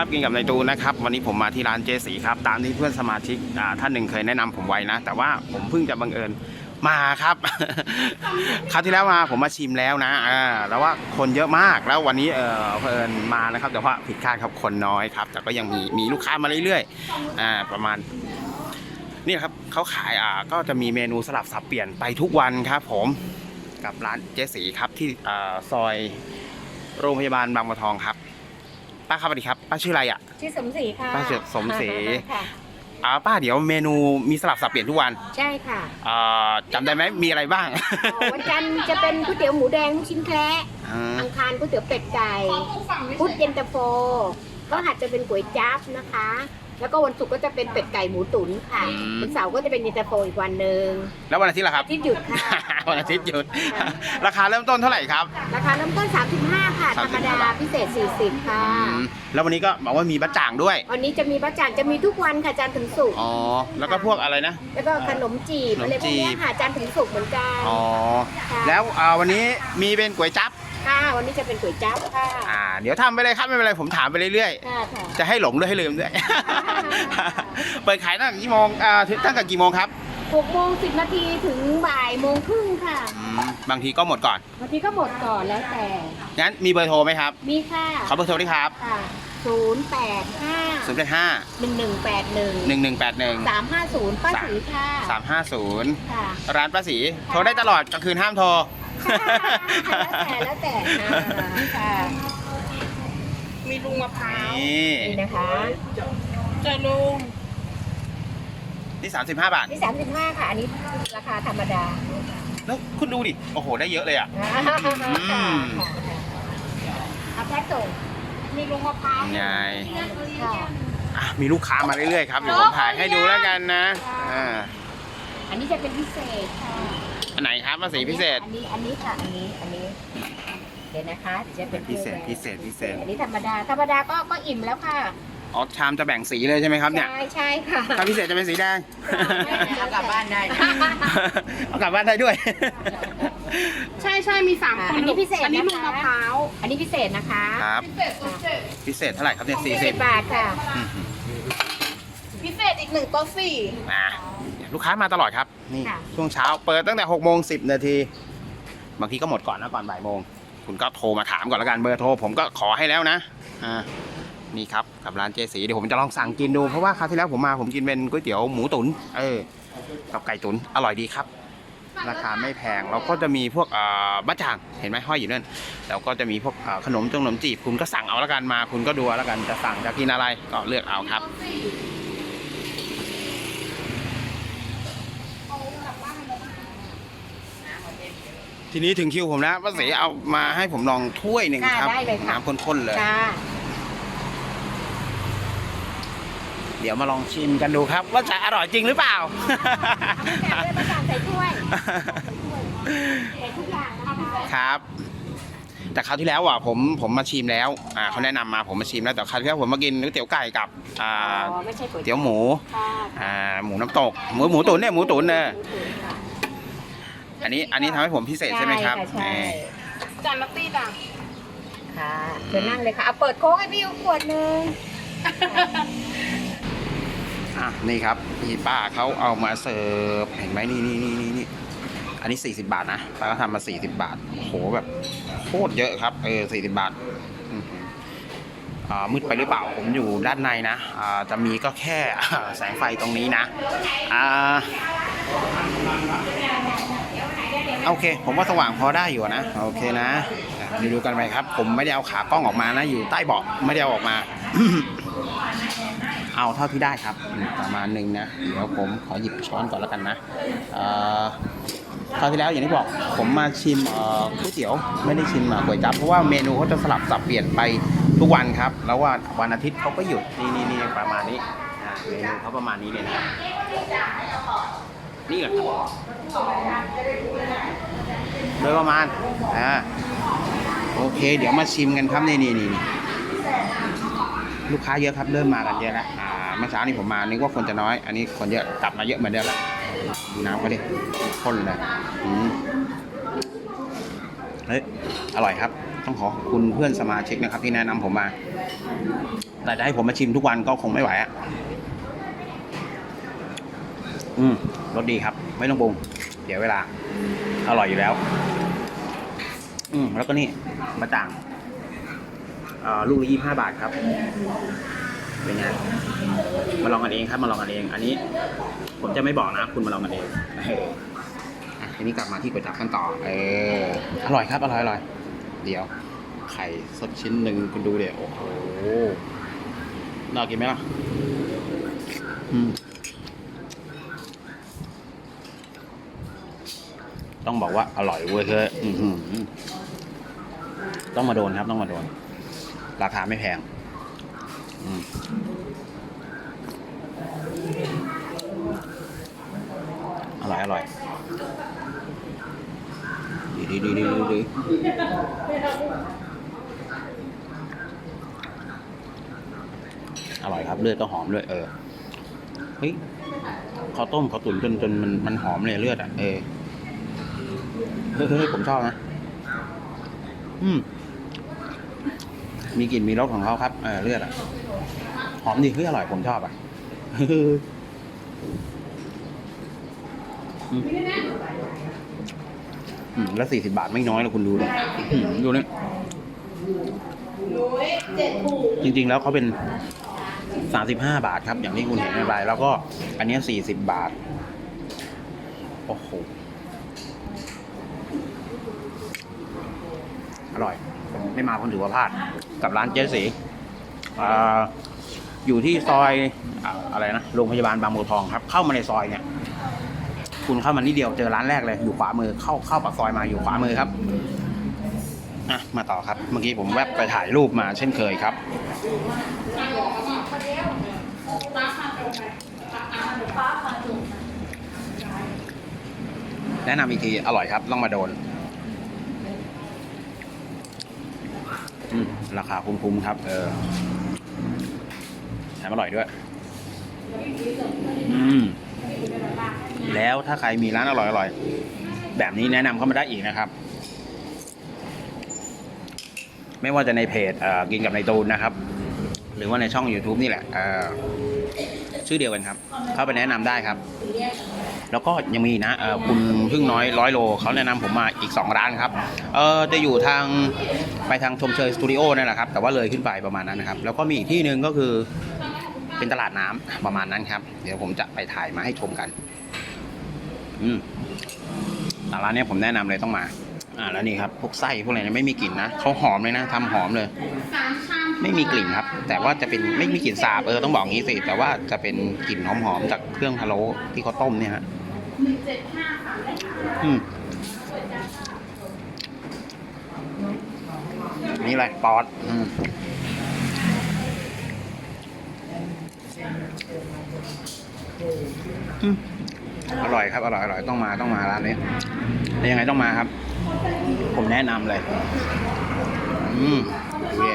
ับกินกับนายตูนะครับ วันนี้ผมมาที่ร้านเจสีครับ ตามที่เพื่อนสมาชิกท่านหนึ่งเคยแนะนำผมไว้นะ แต่ว่าผมเพิ่งจะบังเอิญมาครับ คราวที่แล้วมาผมมาชิมแล้วนะอ่าแล้วว่าคนเยอะมาก แล้ววันนี้เออเพิ่นมานะครับ แต่ว่าผิดคาดครับคนน้อยครับ แต่ก็ยังมีมีลูกค้ามาเรื่อยๆ อ่า ประมาณนี่ครับเขาขายอ่าก็จะมีเมนูสลับสับเปลี่ยนไปทุกวันครับ ผม กับร้านเจสีครับที่อ่าซอยโรงพยาบาลบางบัวทองครับ ป้าครับสวัสดีครับป้าชื่ออะไรอะชื่อสมศรีค่ะป้าสมศรีค่ะอ่าป้าเดี๋ยวเมนูมีสลับสับเปลี่ยนทุกวันใช่ค่ะอ่าจำได้ไหมมีอะไรบ้าง วันจันทร์จะเป็นก๋วยเตี๋ยวหมูแดงลูกชิ้นแคระอ่าอังคารก๋วยเตี๋ยวเป็ดไก่พุธเย็นตาโฟก็หัดจะเป็นก๋วยจั๊บนะคะ แล้วก็วันศุกร์ก็จะเป็นเป็ดไก่หมูตุ๋นค่ะวันเสาร์ก็จะเป็นเย็นตาโฟอีกวันหนึ่งแล้ววันอาทิตย์ล่ะครับอาที่ หยุดค่ะ วันอาทิตย์หยุดราคาเริ่มต้นเท่าไหร่ครับ ราคาเริ่มต้น 35 ค่ะธรรมดาพิเศษ 40 ค่ะ อืมแล้ววันนี้ก็บอกว่ามีบะจ่างด้วย วันนี้จะมีบะจ่างจะมีทุกวันค่ะจันทร์ถึงศุกร์อ๋อ แล้วก็พวกอะไรนะ แล้วก็ขนมจีบขนมอะไรพวกเนี้จียบค่ะจันทร์ถึงศุกร์เหมือนกัน อ๋อ ค่ะ แล้วอ่าวันนี้มีเป็นก๋วยจั๊บ ค่ะ วันนี้จะเป็นก๋วยจั๊บค่ะอ่า เดี๋ยวทำไปเลยครับไม่เป็นไรผมถามไปเรื่อยค่ะค่ะๆ จะให้หลงด้วยให้ลืมด้วย เปิดขายตั้งแต่กี่โมงอ่าถึงตั้งแต่กี่โมงครับหกโมงสิบนาทีถึงบ่ายโมงครึ่งค่ะอืมบางทีก็หมดก่อนบางทีก็หมดก่อนแล้วแต่ งั้นมีเบอร์โทรไหมครับมีค่ะขอเบอร์โทรด้วยครับค่ะศูนย์แปดห้า0 8 5 หนึ่งหนึ่งแปดหนึ่ง1 1 8 1 สามห้าศูนย์ป้าสีค่ะ3 5 0 ค่ะ ร้านป้าสีโทรได้ตลอดกลางคืนห้ามโทร แล้วแต่แล้วแต่นะค่ะมีลุงมะพร้าวนี่นี่นะคะเจอลุงนี่35 บาทนี่สามสิบห้าค่ะ อันนี้ราคาธรรมดาแล้วคุณดูดิโอ้โหได้เยอะเลยอะ ค่ะเอาแพ็คส่งมีลุงมะพร้าวไงค่ะอะมีลูกค้ามาเรื่อยๆครับเดี๋ยวผมถ่ายให้ดูแล้วกันนะอ่าอันนี้จะเป็นพิเศษค่ะ อันไหนครับป้าสีพิเศษ อันนี้อันนี้ค่ะ อันนี้อันนี้ เดี๋ยวนะคะเดี๋ยวจะเป็นพิเศษถ้วยแดงพิเศษพิเศษ อันนี้ธรรมดาธรรมดาก็ก็อิ่มแล้วค่ะอ๋อชามจะแบ่งสีเลยใช่ไหมครับเนี่ยใช่ใช่ค่ะถ้าพิเศษจะเป็นสีแดงเอากลับบ้านได้เอากลับบ้านได้ด้วย ใช่ใช่มีสามคนอันนี้พิเศษอันนี้นะคะลุงมะพร้าวอันนี้พิเศษนะคะครับพิเศษเท่าไหร่ครับเนี่ยสี่สิสิบบบาทค่ะ พิเศษอีกหนึ่งโต๊ะสี่อะ ลูกค้ามาตลอดครับ นี่ค่ะ ช่วงเช้าเปิดตั้งแต่6โมง10นาที บางทีก็หมดก่อนนะก่อนบ่ายโมง คุณก็โทรมาถามก่อนละกันเบอร์โทร ผมก็ขอให้แล้วนะอ่านี่ครับกับร้านเจสีเดี๋ยวผมจะลองสั่งกินดูเพราะว่าคราวที่แล้วผมมาผมกินเป็นก๋วยเตี๋ยวหมูตุ๋นเออกับไก่ตุ๋นอร่อยดีครับ ราคาไม่แพงแล้วก็จะมีพวกเอ่อบะจ่างเห็นไหมห้อยอยู่นั่นแล้วก็จะมีพวกเอ่อขนมจงขนมจีบคุณก็สั่งเอาละกันมา คุณก็ดูเอาละกันจะสั่งจะกินอะไรก็เลือกเอาครับ ทีนี้ถึงคิวผมแล้วป้าเสเอามาให้ผมลองถ้วยหนึ่งค่ะครับได้เลยค่ะ น้ำข้นๆเลยค่ะเดี๋ยวมาลองชิมกันดูครับ ว่าจะอร่อยจริงหรือเปล่าเอาด้วยประกาศใส่ถ้วยใส่ทุกอย่างนะคะครับ แต่คราวที่แล้วอะผมผมมาชิมแล้วอ่าเขาแนะนำมาผมมาชิมแล้วแต่คราวที่แล้วผมมากินก๋วยเตี๋ยวไก่กับอ่าอ๋อไม่ใช่ก๋วยเตี๋ยวหมูค่ะอ่าหมูน้ำตกหมูหมูตุ๋นเนี่ยหมูตุ๋นเนี่ยหมูตุ๋นค่ะ อันนี้อันนี้ทำให้ผมพิเศษใช่ไหมครับใช่นี่จานละตีดังค่ะเชิญนั่งเลยค่ะเอาเปิดโค้กให้พี่ขวดหนึงอะนี่ครับพี่ป้าเขาเอามาเสิร์ฟเห็นไหมนี่นี่นี่นี่นี่อันนี้ 40 บาทนะป้าก็ทำมา 40 บาทโอ้โหแบบโคตรเยอะครับเออ40 บาทอืมอ่ามืดไปหรือเปล่าผมอยู่ด้านในนะอ่าจะมีก็แค่ แสงไฟตรงนี้นะอ่า โอเค ผมว่าสว่างพอได้อยู่นะ โอเคนะอะเดี๋ยวดูกันไปครับ ผมไม่ได้เอาขากล้องออกมานะ อยู่ใต้เบาะไม่ได้เอาออกมา เอาเท่าที่ได้ครับ ประมาณหนึ่งนะ เดี๋ยวผมขอหยิบช้อนก่อนแล้วกันนะเอ่อคราวที่แล้วอย่างที่บอกผมมาชิมก๋วยเตี๋ยวไม่ได้ชิมก๋วยจั๊บเพราะว่าเมนูเขาจะสลับสับเปลี่ยนไปทุกวันครับ แล้วว่าวันอาทิตย์เขาก็หยุดนี่นี่นี่ประมาณนี้เมนูเขาประมาณนี้เลยนะ นี่แหละครับโดยประมาณ อ่า โอเค เดี๋ยวมาชิมกันครับนี่นี่นี่นี่ลูกค้าเยอะครับ เริ่มมากันเยอะแล้ว อ่า เมื่อเช้านี้ผมมา นึกว่าคนจะน้อย อันนี้คนเยอะ กลับมาเยอะเหมือนเดิมแล้วดูน้ำเขาดิข้นเลยอืมเฮ้ย อร่อยครับ ต้องขอขอบคุณเพื่อนสมาชิกนะครับ ที่แนะนำผมมา แต่จะให้ผมมาชิมทุกวันก็คงไม่ไหวอะ อืม รสดีครับ ไม่ต้องปรุงเดี๋ยวเวลา อร่อยอยู่แล้ว อืมแล้วก็นี่มะจ่างลูกละยี่ห้าบาทครับ เป็นไงมาลองกันเองครับมาลองกันเอง อันนี้ ผมจะไม่บอกนะ คุณมาลองกันเองเอออะทีนี้กลับมาที่ก๋วยจั๊บกันต่อ เอออร่อยครับอร่อยอร่อยเดี๋ยว ไข่สดชิ้นหนึ่งคุณดูเดี๋ยวโอ้โหน่ากินไหมล่ะ อืม ต้องบอกว่าอร่อยเว้ยเฮ้ยอื้อต้องมาโดนครับ ต้องมาโดน ราคาไม่แพงอร่อยอร่อยดีดีดีดีดีอร่อยครับเลือดก็หอมด้วย เออเฮ้ยข้าวต้มข้าวตุ๋นจนจนมันมันหอมเลยเลือดอะเออ ฮ้ยเฮ้ยผมชอบนะ อืม มีกลิ่นมีรสของเขาครับ เออเลือดอะ หอมดีเฮ้ยอร่อยผมชอบอะอืมแล้วสี่สิบาทไม่น้อยนะคุณดูเลยดูนี่ยจริงๆแล้วเขาเป็นสามสิบห้าบาทครับ อย่างที่คุณเห็นในใบแล้วก็ อันเนี้สี่สิบบาท โอ้โห อร่อย ไม่มาคนถือว่าพลาด กับร้านเจ๊สีอยู่ที่ซอยอ่าอะไรนะโรงพยาบาลบางบัวทองครับ เข้ามาในซอยเนี่ย คุณเข้ามานิดเดียวเจอร้านแรกเลยอยู่ขวามือเข้าเข้าปากซอยมาอยู่ขวามือครับอะมาต่อครับ เมื่อกี้ผมแวบไปถ่ายรูปมาเช่นเคยครับแนะนำอีกที อร่อยครับ ต้องมาโดน อืม ราคาคุ้มๆครับ เออแถมอร่อยด้วย อืม แล้วถ้าใครมีร้านอร่อยๆ แบบนี้แนะนำเข้ามาได้อีกนะครับ ไม่ว่าจะในเพจเกินกับในตูนนะครับ หรือว่าในช่อง YouTube นี่แหละ ชื่อเดียวกันครับ เข้าไปแนะนำได้ครับ แล้วก็ยังมีนะคุณพึ่งน้อยร้อยโลเขาแนะนำผมมาอีก 2 ร้านครับเออจะอยู่ทางไปทางชมเชยสตูดิโอนั่นแหละครับ แต่ว่าเลยขึ้นไปประมาณนั้นนะครับ แล้วก็มีอีกที่หนึ่งก็คือเป็นตลาดน้ำประมาณนั้นครับ เดี๋ยวผมจะไปถ่ายมาให้ชมกัน อืมแต่ร้านนี้ผมแนะนำเลยต้องมา อ่าแล้วนี่ครับพวกไส้พวกอะไรไม่มีกลิ่นนะเขาหอมเลยนะทำหอมเลยสามชาม ไม่มีกลิ่นครับ แต่ว่าจะเป็นไม่มีกลิ่นสาบเออต้องบอกงี้สิแต่ว่าจะเป็นกลิ่นหอมๆจากเครื่องพะโล้ที่เขาต้มเนี่ยฮะอืมนี่อะไรปอดอืมอร่อยครับอร่อยอร่อยต้องมาต้องมาร้านนี้ยังไงต้องมาครับ ผมแนะนำเลย อืม ดูดิ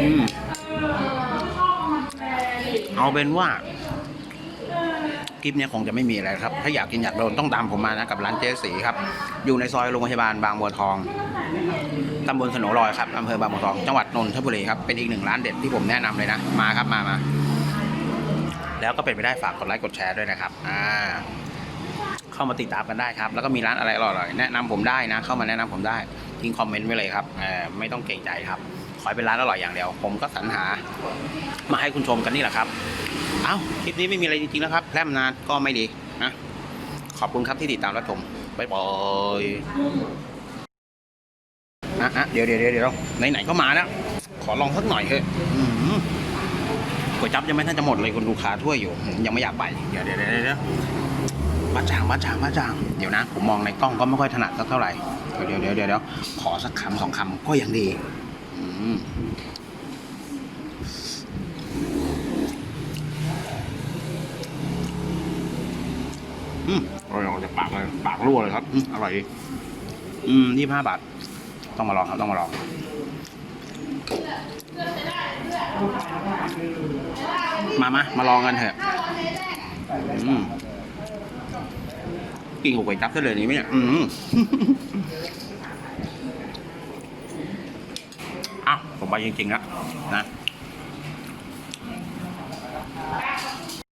อืมเอาเป็นว่าคลิปเนี้ยคงจะไม่มีอะไรครับ ถ้าอยากกินอยากโดนต้องตามผมมานะกับร้านเจสีครับ อยู่ในซอยโรงพยาบาลบางบัวทอง ตำบลสโนลอยครับอำเภอบางบัวทอง จังหวัดนนทบุรีครับ เป็นอีกหนึ่งร้านเด็ดที่ผมแนะนำเลยนะ มาครับมามา แล้วก็เป็นไปได้ฝากกดไลค์กดแชร์ด้วยนะครับ อ่า เข้ามาติดตามกันได้ครับ แล้วก็มีร้านอะไรอร่อยๆแนะนำผมได้นะ เข้ามาแนะนำผมได้ทิ้งคอมเมนต์ไว้เลยครับไม่ต้องเกรงใจครับ ขอให้เป็นร้านอร่อยอย่างเดียว ผมก็สรรหามาให้คุณชมกันนี่แหละครับ เอ้าคลิปนี้ไม่มีอะไรจริงๆแล้วครับแพร่มนานก็ไม่ดีนะขอบคุณครับที่ติดตามรับชมบ๊ายบายอะอะเดี๋ยวเดี๋ยวเดี๋ยวเดี๋ยวไหนๆก็มาแล้วขอลองสักหน่อยเถอะอื้อหือก๋วยจั๊บยังไม่ทันจะหมดเลยคุณดูขาถ้วยอยู่ ยังไม่อยากไป เดี๋ยวเดี๋ยวเดี๋ยว เดี๋ยวบ้าจางบ้าจางบ้าจางเดี๋ยวนะ ผมมองในกล้องก็ไม่ค่อยถนัดสักเท่าไหร่ เดี๋ยวเดี๋ยวเดี๋ยวเดี๋ยวขอสักคำสองคำก็ยังดีอืมอืมอร่อยออกจากปากเลยปากรั่วเลยครับอืมอร่อยดีอืมยี่ห้าบาท ต้องมาลองครับต้องมาลองมามามาลองกันเถอะอืม กินกับก๋วยจั๊บซะเลยนี่ไหมเนี่ยอืมอะผมไปจริงๆแล้วนะ